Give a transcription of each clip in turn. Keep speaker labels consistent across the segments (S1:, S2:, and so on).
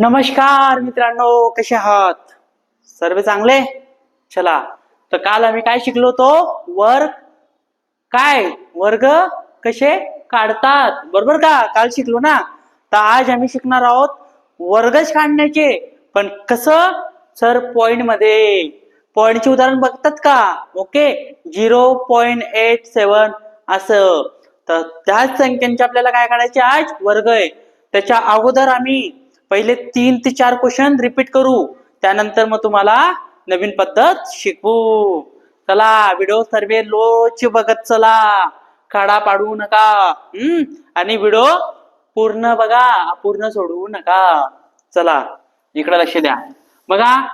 S1: नमस्कार मित्रांनो कसे आहात? सर्व चांगले? चला. तर काल आम्ही काय शिकलो तो वर्ग काय? वर्ग कसे काढतात? बरोबर का? काल शिकलो ना? तर आज आम्ही शिकणार आहोत वर्गच काढण्याचे. पण कसं? सर पॉइंटमध्ये. पॉइंटचे उदाहरण बघतात का? Okay? Zero point eight seven असं. तर त्याच संख्यांचे आपल्याला काय काढायचे आज? वर्ग आहे. त्याच्या अगोदर आम्ही पहिले तीन ते चार क्वेश्चन रिपीट करू. त्यानंतर मग तुम्हाला नवीन पद्धत शिकवू. चला व्हिडिओ सर्वे लोच बघत चला. खाडा पाडू नका. हम्म? आणि व्हिडिओ पूर्ण बघा. पूर्ण सोडवू नका. चला इकडे लक्ष द्या. बघा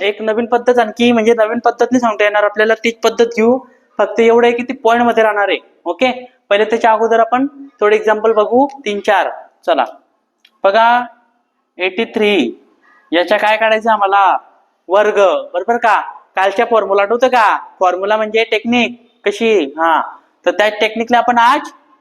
S1: एक नवीन पद्धत आणखी म्हणजे नवीन पद्धतने सांगता येणार. आपल्याला तीच पद्धत घेऊ. फक्त एवढं आहे की ती पॉईंटमध्ये राहणार आहे. ओके पहिले त्याच्या अगोदर आपण थोडे एक्झाम्पल बघू. तीन चार. चला. बघा एटी थ्री याच्या काय काढायचं आम्हाला? वर्ग. बरोबर का? कालच्या फॉर्म्युला आठवतं का? फॉर्म्युला म्हणजे टेक्निक कशी? हा. तर त्या टेक्निकला आपण आज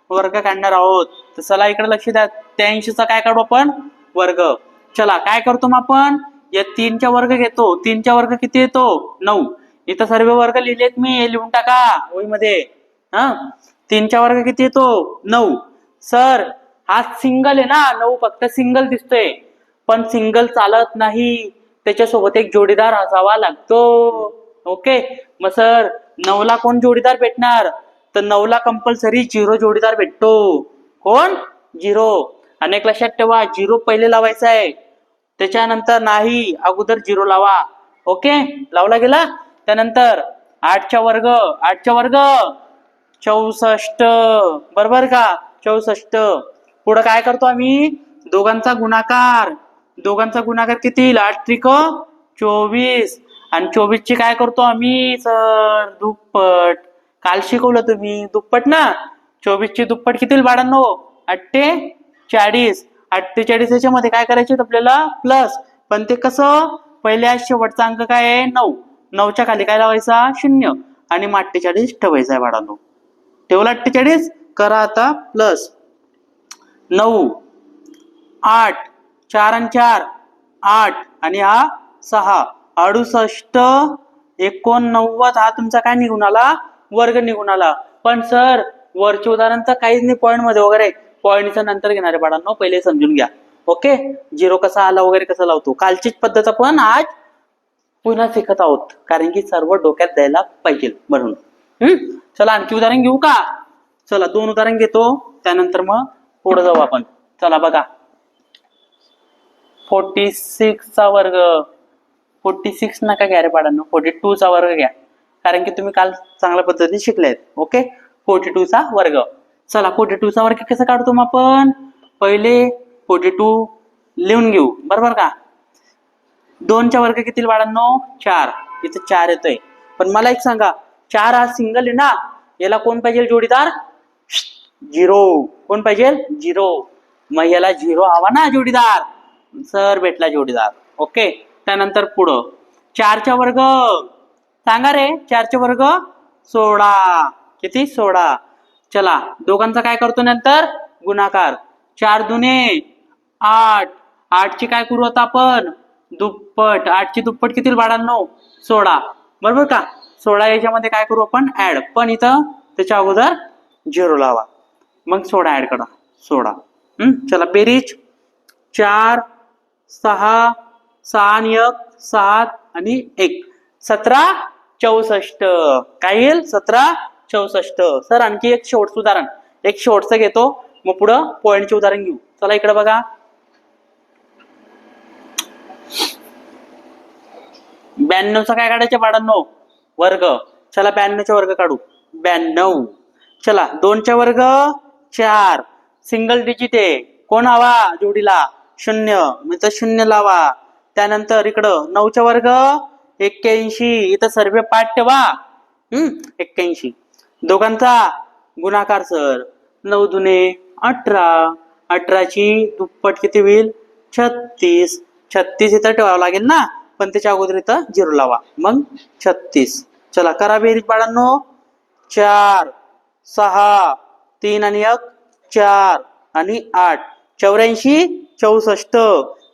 S1: वर्ग काढणार आहोत. तर चला इकडे लक्ष द्या. त्र्याऐंशीचा काय काढू आपण? वर्ग. चला काय करतो मग आपण? या तीनच्या वर्ग घेतो. तीनच्या वर्ग किती येतो? नऊ. इथं सर्व वर्ग लिहिलेत मी. हे लिहून टाका. वहीमध्ये हा? तीनच्या वर्ग किती येतो? नऊ. सर हा सिंगल आहे ना? नऊ फक्त सिंगल दिसतोय. पण सिंगल चालत नाही त्याच्यासोबत एक जोडीदार असावा लागतो. ओके? मग सर नऊला कोण जोडीदार भेटणार? तर नऊला कंपल्सरी झिरो जोडीदार भेटतो. कोण? झिरो. अनेक लक्षात ठेवा झिरो पहिले लावायचा आहे. त्याच्यानंतर नाही अगोदर झिरो लावा. ओके? लावला गेला? त्यानंतर आठच्या वर्ग आठच्या वर्ग. चौसष्ट. बरोबर का? चौसष्ट. पुढं काय करतो आम्ही? दोघांचा गुणाकार. दोघांचा गुणाकार किती येईल? आठ त्रिक चोवीस. आणि चोवीस ची काय करतो आम्ही? सर दुप्पट. काल शिकवलं तुम्ही. दुप्पट ना? चोवीस ची दुप्पट किती बाळांनो? अठ्ठे चाळीस अठ्ठेचाळीस याच्यामध्ये काय करायचे आपल्याला? प्लस. पण ते कसं? पहिल्या शेवटचा अंक काय आहे? नऊ. नऊच्या खाली काय लावायचा? शून्य. आणि मग अठ्ठेचाळीस ठेवायचा आहे बाळांनो. ठेवला अठ्ठेचाळीस? करा आता. प्लस. नऊ. आठ. चार आणि चार आठ आणि हा सहा. अडुसष्ट एकोणनव्वद हा तुमचा काय निघून आला? वर्ग निघून आला. पण सर वरचे उदाहरण तर काहीच नाही पॉईंटमध्ये वगैरे. पॉईंटच्या नंतर घेणारे बाळांनो पहिले समजून घ्या. ओके झिरो कसा आला वगैरे कसा लावतो? कालचीच पद्धत आपण आज पुन्हा शिकत आहोत. कारण की सर्व डोक्यात द्यायला पाहिजे म्हणून. हम्म? चला आणखी उदाहरण घेऊ का? चला दोन उदाहरण घेतो. त्यानंतर मग पुढे जाऊ आपण. चला बघा. फोर्टी सिक्सचा वर्ग. फोर्टी सिक्स नका घ्या रे पाडांनो फोर्टी टूचा वर्ग घ्या. कारण की तुम्ही काल चांगल्या पद्धतीने शिकले आहेत ओके फोर्टी टूचा वर्ग. चला फोर्टी टूचा वर्ग कसं काढतो मग आपण? पहिले फोर्टी टू लिहून घेऊ. बरोबर का? दोनच्या वर्ग किती बाळांनो? चार. इथं चार येतोय. पण मला एक सांगा चार हा सिंगल आहे ना? याला कोण पाहिजे जोडीदार? झिरो कोण पाहिजे? झिरो मग याला झिरो हवा ना जोडीदार? सर भेटला जोडीदार. ओके? त्यानंतर पुढं. चारचा वर्ग सांगा रे चारचा वर्ग सोळा. किती? सोळा. चला दोघांचा काय करतो नंतर? गुणाकार. चार दुने आठ. आठची काय करू आता आपण? दुप्पट. आठची दुप्पट किती बाळांनो? सोळा. बरोबर का? सोळा याच्यामध्ये काय करू आपण? ऍड पण इथं त्याच्या अगोदर झिरो लावा. मग सोळा ऍड करा. सोळा. हम्म चला बेरीज. चार सहा सहा आणि एक सात आणि एक. सतरा चौसष्ट. काय येईल? सतरा चौसष्ट. सर आणखी एक शेवटचं उदाहरण. एक शेवटचं घेतो. मग पुढं पॉईंटचे उदाहरण घेऊ. चला इकडे बघा. ब्याण्णवचा काय काढायचे? बाळांनो वर्ग. चला ब्याण्णवचा वर्ग काढू. ब्याण्णव. चला दोनच्या वर्ग चार. सिंगल डिजिट आहे कोण हवा? जोडीला. शून्य. म्हणजे शून्य लावा. त्यानंतर इकडं नऊच्या वर्ग एक्क्याऐंशी. इथं सर्वे पाठ ठेवा. हम्म एक्क्याऐंशी. दोघांचा गुणाकार सर. नऊ दुने अठरा. अठराची दुप्पट किती होईल? छत्तीस. छत्तीस इथं ठेवावं लागेल ना? पण त्याच्या अगोदर इथं झिरो लावा. मग छत्तीस. चला करा बेरीज बाळांनो. चार सहा तीन आणि एक चार आणि आठ. चौऱ्याऐंशी चौसष्ट.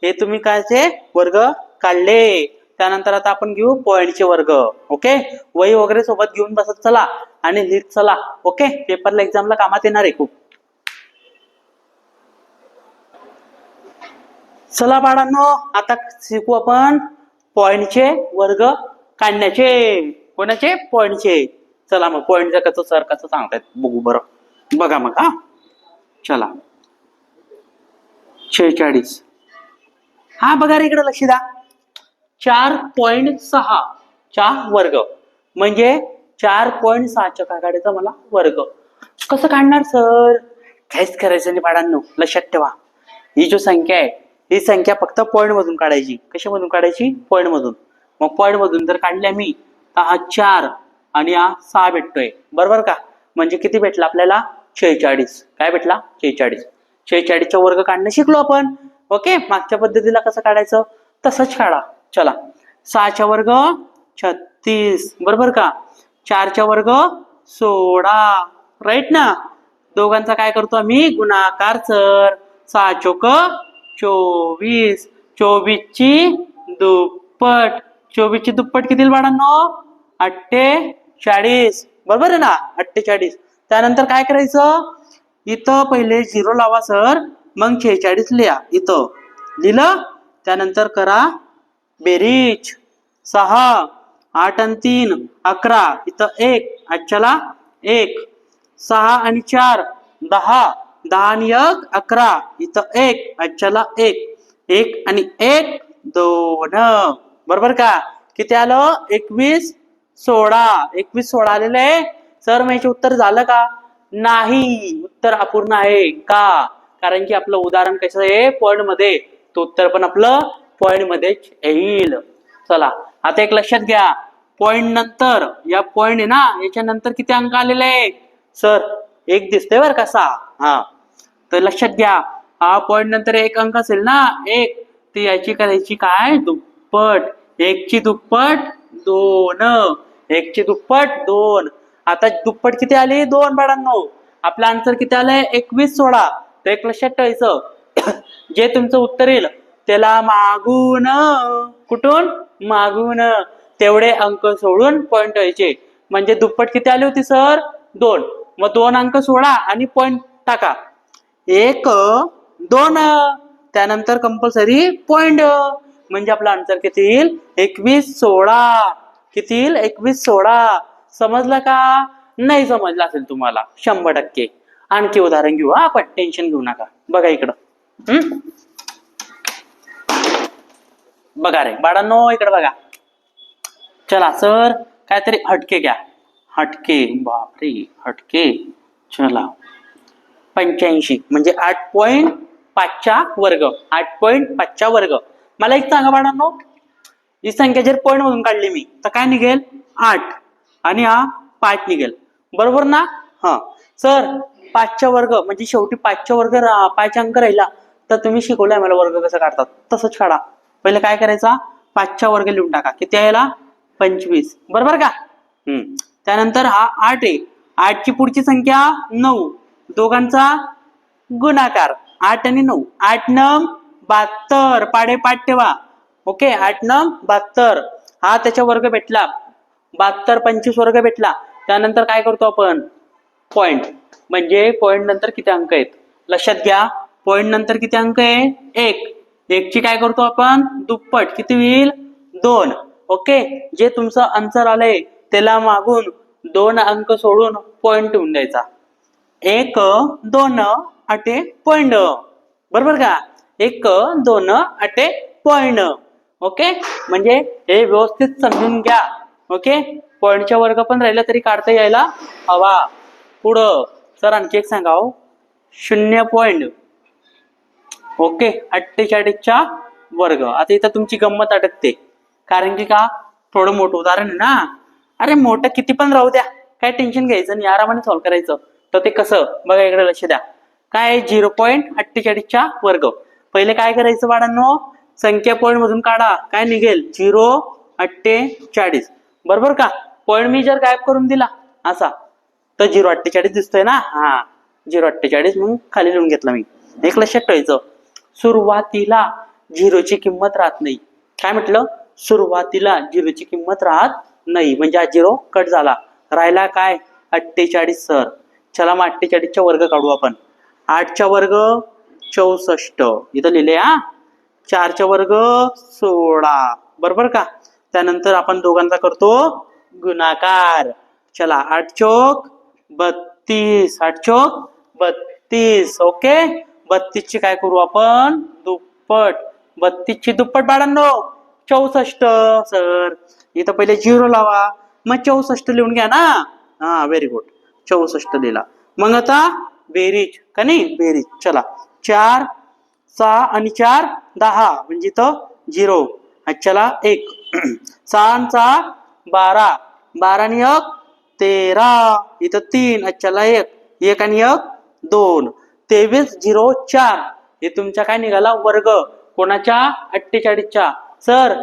S1: हे तुम्ही कायचे वर्ग काढले. त्यानंतर आता आपण घेऊ पॉईंटचे वर्ग. ओके? वही वगैरे सोबत घेऊन बसत चला आणि लिहित चला. ओके? पेपरला एक्झामला कामात येणार आहे खूप. चला बाळांनो आता शिकू आपण पॉइंटचे वर्ग काढण्याचे. कोणाचे? पॉइंटचे चला मग पॉइंटचं कसं सर कसं सांगतायत बघू बरं. बघा मग हा. चला. शेहेचाळीस. हा बघा रे इकडे लक्ष द्या. चार पॉइंट सहा चा वर्ग. म्हणजे चार पॉईंट सहाच्या काय काढायचा मला वर्ग. कसं काढणार सर? काहीच करायचं नाही बाळांनो. लक्षात ठेवा. ही जो संख्या आहे ही संख्या फक्त पॉईंट मधून काढायची. कशामधून काढायची? पॉईंट मधून. मग पॉईंट मधून जर काढल्या मी तर हा चार आणि हा सहा भेटतोय. बरोबर का? म्हणजे किती भेटला आपल्याला? शेहेचाळीस. काय भेटला? शेहेचाळीस. शेहेचाळीसचा वर्ग काढणं शिकलो आपण. ओके मागच्या पद्धतीला कसं काढायचं? तसंच काढा. चला. सहाच्या वर्ग छत्तीस. बरोबर का? चारच्या वर्ग सोळा. राईट ना? दोघांचा काय करतो आम्ही? गुणाकार सर सहा चोक चोवीस. चोवीसची दुप्पट. चोवीसची दुप्पट किती बाळांनो? अठ्ठेचाळीस. बरोबर आहे ना? अठ्ठेचाळीस. त्यानंतर काय करायचं? इथं पहिले झिरो लावा सर मग शेहेचाळीस लिहा इथं. लिहिलं? त्यानंतर करा बेरीज सहा आठ आणि तीन अकरा. इथं एक आजच्याला एक. सहा आणि चार दहा. दहा आणि एक अकरा. इथं एक आजच्याला एक. एक आणि एक दोन. बरोबर का? किती आलं? एकवीस सोळा. एकवीस सोळा आलेलं. आहे सर मग याचे उत्तर झालं का? नाही. उत्तर अपूर्ण आहे. का? कारण की आपलं उदाहरण कसं आहे? पॉइंटमध्ये. तो उत्तर पण आपलं पॉइंट मध्येच येईल. चला आता एक लक्षात घ्या. पॉइंट नंतर. या पॉइंट आहे ना याच्या नंतर किती अंक आलेले आहे? सर एक दिसतोय बर कसा हा. तर लक्षात घ्या. हा पॉइंट नंतर एक अंक असेल ना? एक. तर याची करायची काय? दुप्पट. एकची दुप्पट दोन. एकची दुप्पट दोन. आता दुप्पट किती आली? दोन बाळांनो. आपलं आन्सर किती आलंय? एकवीस सोळा. तर एक लक्षात ठेवायचं. जे तुमचं उत्तर येईल त्याला मागून कुठून? मागून. तेवढे अंक सोडून पॉइंट व्हायचे म्हणजे दुप्पट किती आली होती सर? दोन. मग दोन अंक सोडा आणि पॉइंट टाका. एक दोन. त्यानंतर कंपल्सरी पॉइंट म्हणजे आपला आन्सर किती येईल? एकवीस सोळा. किती येईल? एकवीस सोळा. समजलं का? नाही समजलं असेल तुम्हाला शंभर टक्के. आणखी उदाहरण घेऊ हा आपण टेन्शन घेऊ नका. बघा इकडं. हम्म बघा रे बाळांनो इकडे बघा. चला सर काहीतरी हटके घ्या. हटके बापरे हटके. चला. पंच्याऐंशी म्हणजे आठ पॉईंट पाचच्या वर्ग आठ पॉईंट पाचच्या वर्ग. मला एक सांगा बाळांनो ही संख्या जर पॉईंट मधून काढली मी तर काय निघेल? आठ. आणि हा पाच निघेल. बरोबर ना? हा. सर पाचच्या वर्ग म्हणजे शेवटी पाचच्या वर्ग पाच अंक राहिला तर तुम्ही शिकवलाय मला वर्ग कसं काढतात. तसंच काढा. पहिले काय करायचा? पाचच्या वर्ग लिहून टाका. किती यायला पंचवीस. बरोबर का? हम्म. त्यानंतर हा आठ आहे. आठची पुढची संख्या नऊ. दोघांचा गुणाकार. आठ आणि नऊ. आठ नम बहात्तर पाडे पाठ ठेवा. ओके? आठ नम बहात्तर हा त्याच्या वर्ग भेटला. बहात्तर पंचवीस वर्ग भेटला. त्यानंतर काय करतो आपण? पॉइंट म्हणजे पॉइंट नंतर किती अंक आहेत? लक्षात घ्या. पॉइंट नंतर किती अंक आहे? एक. एकची काय करतो आपण? दुप्पट. किती होईल? दोन. ओके जे तुमचं आन्सर आलंय त्याला मागून दोन अंक सोडून पॉइंट होऊन द्यायचा. एक दोन अटे पॉइंट बरोबर का? एक दोन अटे पॉइंट ओके म्हणजे हे व्यवस्थित समजून घ्या. ओके पॉईंटच्या वर्ग पण राहिला तरी काढता यायला हवा. पुढं सर आणखी एक सांगा हो. शून्य पॉईंट ओके अठ्ठेचाळीसच्या वर्ग. आता इथं तुमची गंमत अटकते कारण की का? थोडं मोठं उदाहरण ना? अरे मोठं किती पण राहू द्या. काय टेन्शन घ्यायचं आणि आरामाने सॉल्व्ह करायचं. तर ते कसं? बघा इकडे लक्ष द्या. काय? झिरो पॉईंट अठ्ठेचाळीसच्या वर्ग. पहिले काय करायचं बाळांनो? संख्या पॉईंट मधून काढा. काय निघेल? झिरो अठ्ठेचाळीस. बरोबर का? पॉईंट मी जर गायब करून दिला असा. तर झिरो अठ्ठेचाळीस दिसतोय ना? हा. झिरो अठ्ठेचाळीस म्हणून खाली लिहून घेतला मी. एक लक्षात ठेवायचं. सुरुवातीला झिरोची किंमत राहत नाही. काय म्हटलं? सुरुवातीला झिरोची किंमत राहत नाही. म्हणजे हा झिरो कट झाला. राहिला काय? अठ्ठेचाळीस सर. चला मग अठ्ठेचाळीसचा वर्ग काढू आपण. आठचा वर्ग चौसष्ट. इथं लिहिले हा. चारचा वर्ग सोळा. बरोबर का? त्यानंतर आपण दोघांचा करतो गुणाकार. चला आठ चोक बत्तीस. आठ चोक बत्तीस. ओके? बत्तीसची काय करू आपण? दुप्पट. बत्तीसची दुप्पट बाळांनो चौसष्ट सर. इथं पहिले झिरो लावा. मग चौसष्ट लिहून घ्या ना. हा व्हेरी गुड चौसष्ट लिहिला. मग आता बेरीज. का नाही? बेरीज. चला. चार सहा आणि चार दहा. म्हणजे इथं झिरो चला एक. सहा बारा. बारा आणि एक तेरा. इथं तीन अच्छाला एक. एक आणि एक दोन. तेवीस झिरो चार. हे तुमच्या काय निघाला? वर्ग. कोणाच्या? अठ्ठेचाळीसच्या. सर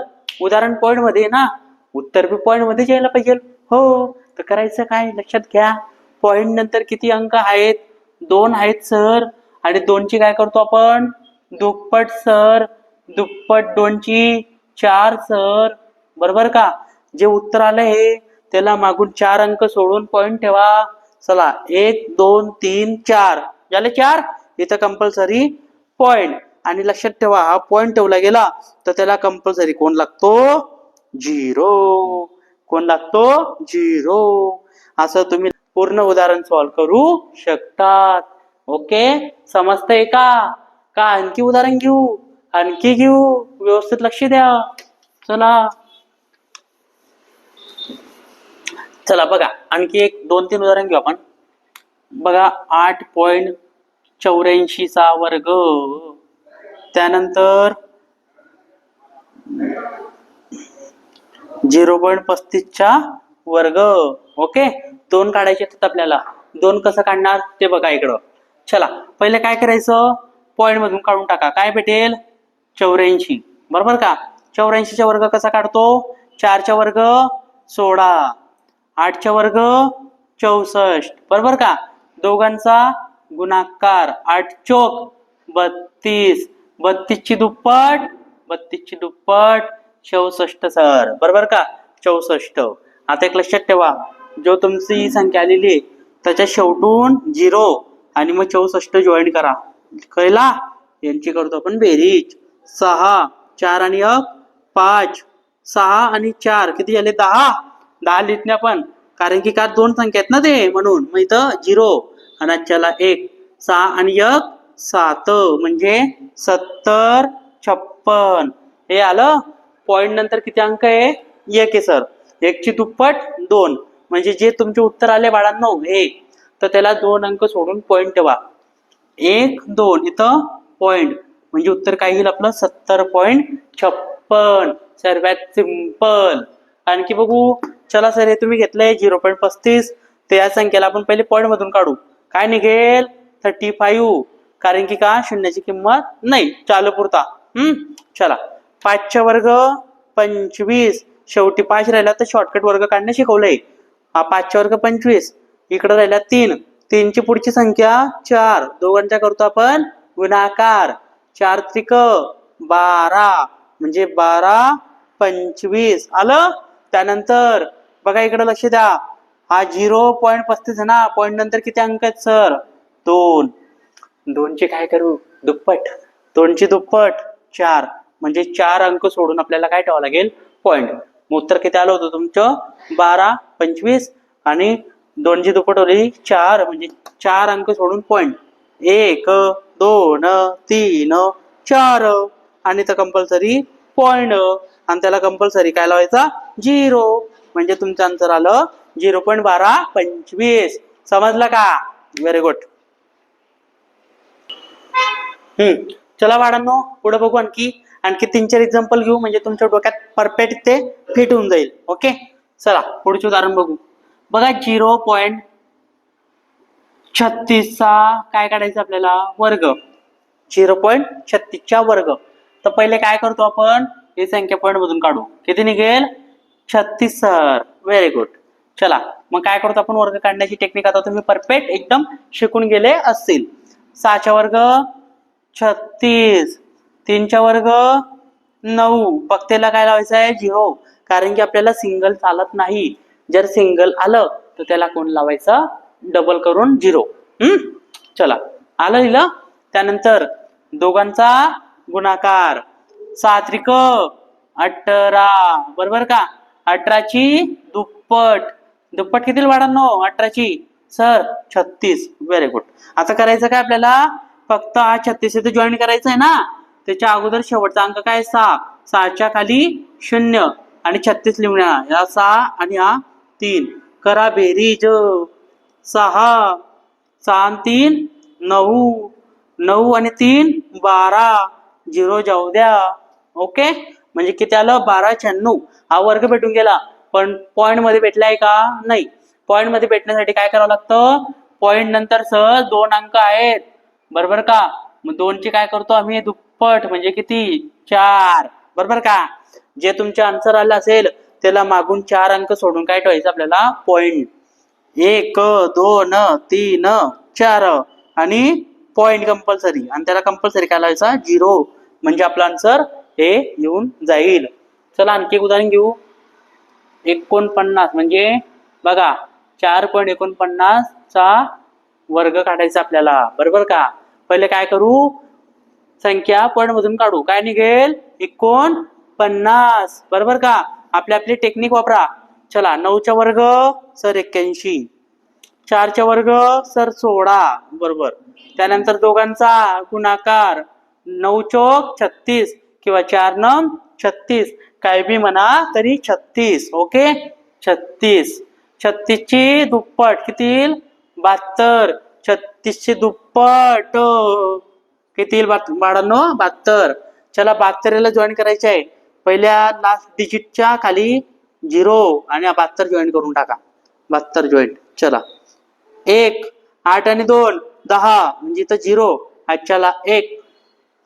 S1: उदाहरण पॉइंटमध्ये ना? उत्तर बी पॉइंटमध्ये यायला पाहिजे. हो. तर करायचं काय? लक्षात घ्या. पॉइंट नंतर किती अंक आहेत? दोन आहेत सर. आणि दोनची काय करतो आपण? दुप्पट सर. दुप्पट दोनची चार सर. बरोबर का? जे उत्तर आलं हे त्याला मागून चार अंक सोडून पॉइंट ठेवा. चला एक दोन तीन चार. झाले चार? इथं कंपल्सरी पॉइंट आणि लक्षात ठेवा हा पॉइंट ठेवला गेला तर त्याला कंपल्सरी कोण लागतो? झिरो कोण लागतो? झिरो असं तुम्ही पूर्ण उदाहरण सॉल्व्ह करू शकतात. ओके समजतंय का? का? आणखी उदाहरण घेऊ? आणखी घेऊ? व्यवस्थित लक्ष द्या. चला. चला बघा. आणखी एक दोन तीन उदाहरण घेऊ आपण. बघा आठ पॉइंट चौऱ्याऐंशीचा वर्ग. त्यानंतर झिरो पॉईंट पस्तीसचा वर्ग. ओके? दोन काढायचे आहेत आपल्याला. दोन कसं काढणार? ते बघा इकडं. चला पहिले काय करायचं? पॉइंट मधून काढून टाका. काय भेटेल? चौऱ्याऐंशी. बरोबर का? चौऱ्याऐंशीचा वर्ग कसा काढतो? चारचा वर्ग सोळा. आठचा वर्ग चौसष्ट. बरोबर का? दोघांचा गुणाकार. आठ चोक बत्तीस. बत्तीसची दुप्पट बत्तीसची दुप्पट चौसष्ट सर. बरोबर का? चौसष्ट. आता एक लक्षात ठेवा. जो तुमची ही संख्या आलेली आहे त्याच्या शेवटून झिरो आणि मग चौसष्ट जॉईन करा. कळला? यांची करतो आपण बेरीज. सहा चार आणि एक पाच. सहा आणि चार किती झाले? दहा. दहा लिटण्या पण. कारण की का दोन संख्या आहेत ना ते? म्हणून. मग इथं झिरो आणि आजच्याला एक. सहा आणि एक सात. म्हणजे सत्तर छप्पन. हे आलं? पॉईंट नंतर किती अंक आहे? एक आहे सर एकची दुप्पट दोन. म्हणजे जे तुमचे उत्तर आले बाळांनो हे. तर त्याला दोन अंक सोडून पॉईंट ठेवा. एक दोन. इथं पॉईंट म्हणजे उत्तर काय येईल आपलं? सत्तर पॉईंट छप्पन. सर्वात सिंपल आणखी बघू. चला सर हे तुम्ही घेतलंय झिरो पॉईंट पस्तीस. तर या संख्येला आपण पहिले पॉईंट मधून काढू. काय निघेल? थर्टी फाईव्ह कारण की का? शून्याची किंमत नाही. चालू पुरता. हम्म? चला. पाचच्या वर्ग पंचवीस. शेवटी पाच राहिला तर शॉर्टकट वर्ग काढणं शिकवलंय. हा पाचच्या वर्ग पंचवीस. इकडे राहिला तीन. तीनची पुढची संख्या चार. दोघांच्या करतो आपण गुणाकार. चार त्रिक बारा म्हणजे बारा पंचवीस. आलं? त्यानंतर बघा इकडे लक्ष द्या. हा झिरो पॉईंट पस्तीस ना? पॉईंट नंतर किती अंक आहेत सर? दोन. दोनचे काय करू? दुप्पट. दोनची दुप्पट चार. म्हणजे चार अंक सोडून आपल्याला काय ठेवावं लागेल? पॉईंट. उत्तर किती आलं होतं तुमचं? बारा पंचवीस. आणि दोनची दुप्पट होली चार. म्हणजे चार अंक सोडून पॉईंट. एक. दोन तीन चार. आणि तर कंपल्सरी पॉइंट आणि त्याला कंपल्सरी काय लावायचा? झिरो म्हणजे तुमचं आन्सर आलं झिरो पॉईंट बारा पंचवीस. समजलं का? व्हेरी गुड हम्म. चला बाळांनो पुढे बघू आणखी. आणखी तीन चार एक्झाम्पल घेऊ म्हणजे तुमच्या डोक्यात परफेक्ट ते फिट होऊन जाईल. ओके चला पुढचे उदाहरण बघू. बघा झिरो पॉईंट छत्तीसचा काय काढायचं आपल्याला? वर्ग. झिरो पॉईंट छत्तीसच्या वर्ग. तर पहिले काय करतो आपण? हे संख्या पॉईंट मधून काढू. किती निघेल? छत्तीस सर. व्हेरी गुड चला. मग काय करतो आपण? वर्ग काढण्याची टेक्निक आता तुम्ही परफेक्ट एकदम शिकून गेले असतील. सहाच्या वर्ग छत्तीस. तीनच्या वर्ग नऊ. बघतेला काय लावायचं आहे? झिरो. कारण की आपल्याला सिंगल चालत नाही. जर सिंगल आलं तर त्याला कोण लावायचं? डबल करून झिरो हम्म? चला. आलं लिहिलं? त्यानंतर दोघांचा गुणाकार. सात्रिक अठरा. बरोबर का? अठराची दुप्पट. दुप्पट किती वाढांनो अठराची. सर छत्तीस. व्हेरी गुड आता करायचं काय आपल्याला? फक्त हा छत्तीस इथे जॉईन करायचं आहे ना? त्याच्या अगोदर शेवटचा अंक काय सहा सहाच्या खाली शून्य. आणि छत्तीस लिहून या सहा आणि हा तीन. करा बेरीज. सहा सहा तीन नऊ नऊ आणि तीन बारा झिरो जाऊ द्या. ओके? म्हणजे किती आलं? बारा शहाण्णव. हा वर्ग भेटून गेला. पण पॉईंटमध्ये भेटलाय का? नाही. पॉईंटमध्ये भेटण्यासाठी काय करावं लागतं? पॉईंट नंतर सहज दोन अंक आहेत. बरोबर का? मग दोनचे काय करतो आम्ही? दुप्पट. म्हणजे किती? चार. बरोबर का? जे तुमचे आन्सर आलं असेल त्याला मागून चार अंक सोडून काय ठेवायचं आपल्याला? पॉईंट एक दोन तीन चार. आणि पॉइंट कंपल्सरी आणि त्याला कंपल्सरी काय लावायचा? झिरो म्हणजे आपला आन्सर हे येऊन जाईल. चला आणखी एक उदाहरण घेऊ. एकोणपन्नास. म्हणजे बघा चार पॉईंट एकोणपन्नासचा वर्ग काढायचा आपल्याला. बरोबर का? पहिले काय करू? संख्या पॉईंट मधून काढू. काय निघेल? एकोणपन्नास. बरोबर का? आपली आपली टेक्निक वापरा. चला नऊचा वर्ग सर एक्क्याऐंशी. चारच्या वर्ग सर सोळा. बरोबर. त्यानंतर दोघांचा गुणाकार नऊ चौक छत्तीस किंवा चार न छत्तीस. काय बी म्हणा तरी छत्तीस. ओके? छत्तीस. छत्तीसची दुप्पट किती बहात्तर. छत्तीसची दुप्पट. किती बाळांनो? बहात्तर. चला बहात्तरला जॉईन करायचे आहे पहिल्या लास्ट डिजिटच्या खाली झिरो आणि बहात्तर जॉईंट करून टाका. बहात्तर जॉईंट चला. एक आठ आणि दोन दहा म्हणजे इथं झिरो. आजच्याला एक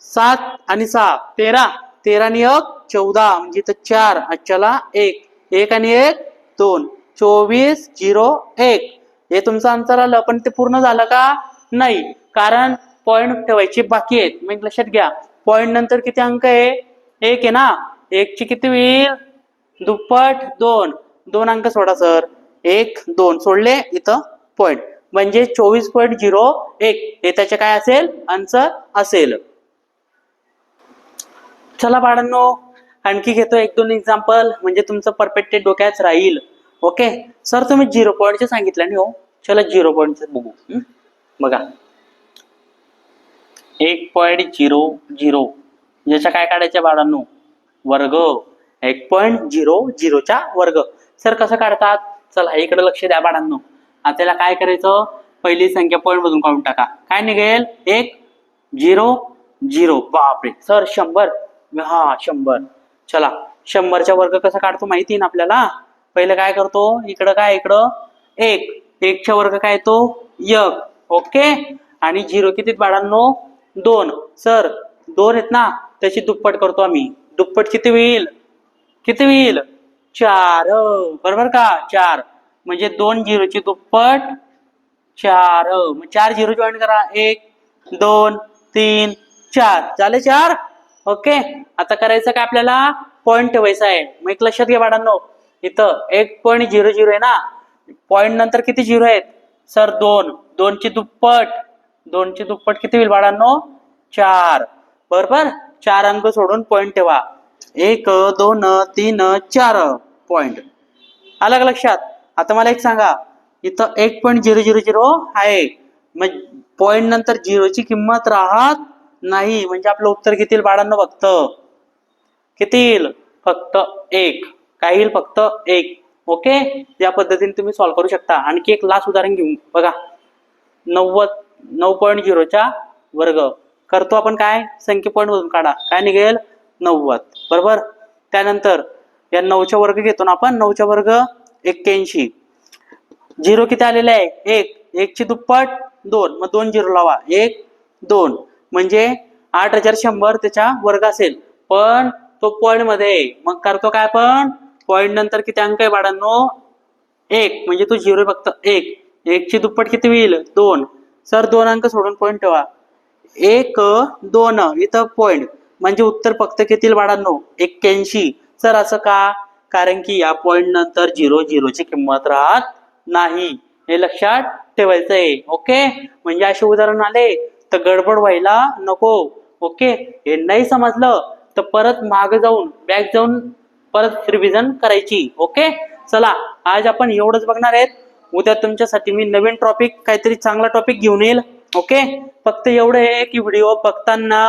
S1: सात आणि सहा. तेरा. तेरा आणि एक चौदा म्हणजे इथं चार. आजच्याला एक. एक आणि एक दोन. चोवीस झिरो एक. हे तुमचं अंतर आलं पण ते पूर्ण झालं का? नाही. कारण पॉइंट ठेवायचे बाकी आहेत. मग लक्षात घ्या. पॉइंट नंतर किती अंक आहे? एक आहे ना? एकची किती होईल? दुप्पट दोन. दोन अंक सोडा सर. एक दोन. सोडले इथं पॉईंट म्हणजे चोवीस पॉईंट झिरो एक. हे त्याचे काय असेल? आन्सर असेल. चला बाळांनो आणखी घेतो एक दोन एक्झाम्पल म्हणजे तुमचं परफेक्ट डोक्यात राहील. ओके सर तुम्ही झिरो पॉईंटचे सांगितलं नाही हो. चला झिरो पॉईंटचे बघू. बघा. एक पॉईंट झिरो झिरो याच्या काय काढायच्या बाळांनो? वर्ग. एक पॉईंट झिरो झिरोचा वर्ग. सर कसं काढतात? चला इकडे लक्ष द्या बाळांनो. आता काय करायचं? पहिली संख्या पॉईंट मधून काढून टाका. काय निघेल? एक झिरो झिरो बापरे. सर शंभर. हा शंभर. चला शंभरचा वर्ग कसा काढतो माहिती ना आपल्याला? पहिलं काय करतो? इकडं काय इकडं? एक. एकच्या वर्ग काय तो एक. ओके? आणि झिरो किती बाळांनो? दोन. सर दोन आहेत ना? त्याची दुप्पट करतो आम्ही. दुप्पट किती होईल? किती होईल? चार. हो, बरोबर का? चार. म्हणजे दोन झिरोची दुप्पट चार. हो, मग चार झिरो जॉईन करा. एक दोन तीन चार. झाले चार? ओके. आता करायचं काय आपल्याला? पॉईंट ठेवायचा आहे. मग एक लक्षात घ्या बाळांनो. इथं एक पॉईंट झिरो झिरो आहे ना? पॉईंट नंतर किती झिरो आहेत? सर दोन. दोनची दुप्पट. दोनची दुप्पट किती होईल बाळांनो? चार. बरोबर? चार अंक सोडून पॉईंट ठेवा. एक दोन तीन चार पॉईंट आलं का लक्षात आता मला एक सांगा. इथं एक पॉईंट झिरो झिरो झिरो आहे. मग पॉईंट नंतर झिरोची किंमत राहत नाही. म्हणजे आपलं उत्तर किती बाळांना? फक्त किती फक्त एक. काय येईल? फक्त एक. ओके? या पद्धतीने तुम्ही सॉल्व्ह करू शकता. आणखी एक लास्ट उदाहरण घेऊ बघा. नव्वद नऊ पॉईंट झिरोच्या वर्ग. करतो आपण काय? संख्या पॉईंट मधून काढा. काय निघेल? नव्वद. बरोबर? त्यानंतर या नऊच्या वर्ग घेतो ना आपण नऊच्या वर्ग एक्क्याऐंशी. झिरो किती आलेले आहे? एक. एकची दुप्पट दोन. मग दोन झिरो लावा. एक दोन. म्हणजे आठ हजार शंभर त्याच्या वर्ग असेल. पण तो पॉईंटमध्ये आहे. मग करतो काय पण पॉईंट नंतर किती अंक आहे बाळांनो? एक. म्हणजे तो झिरो फक्त एक. एकची दुप्पट किती होईल? दोन. सर दोन अंक सोडून पॉईंट ठेवा. एक दोन. इथं पॉईंट म्हणजे उत्तर फक्त किती बाळांनो? एक्क्याऐंशी. सर असं का? कारण की या पॉईंट नंतर झिरो झिरोची किंमत राहत नाही. हे लक्षात ठेवायचं आहे ओके? म्हणजे असे उदाहरण आले. तर गडबड व्हायला नको. ओके? हे नाही समजलं. तर परत माग जाऊन बॅक जाऊन परत रिव्हिजन करायची. ओके? चला आज आपण एवढंच बघणार आहेत. उद्या तुमच्यासाठी मी नवीन टॉपिक काहीतरी चांगला टॉपिक घेऊन येईल. ओके? फक्त एवढं आहे की व्हिडिओ बघताना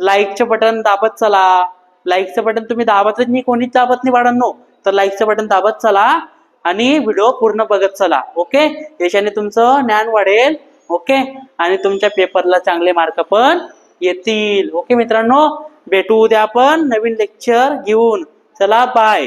S1: लाईकचं बटन दाबत चला. लाईकचं बटन तुम्ही दाबतच नाही कोणीच दाबत नाही बाळांनो. तर लाईकचं बटन दाबत चला आणि व्हिडिओ पूर्ण बघत चला ओके याच्याने तुमचं ज्ञान वाढेल ओके आणि तुमच्या पेपरला चांगले मार्क पण येतील. ओके मित्रांनो भेटू उद्या आपण नवीन लेक्चर घेऊन. चला बाय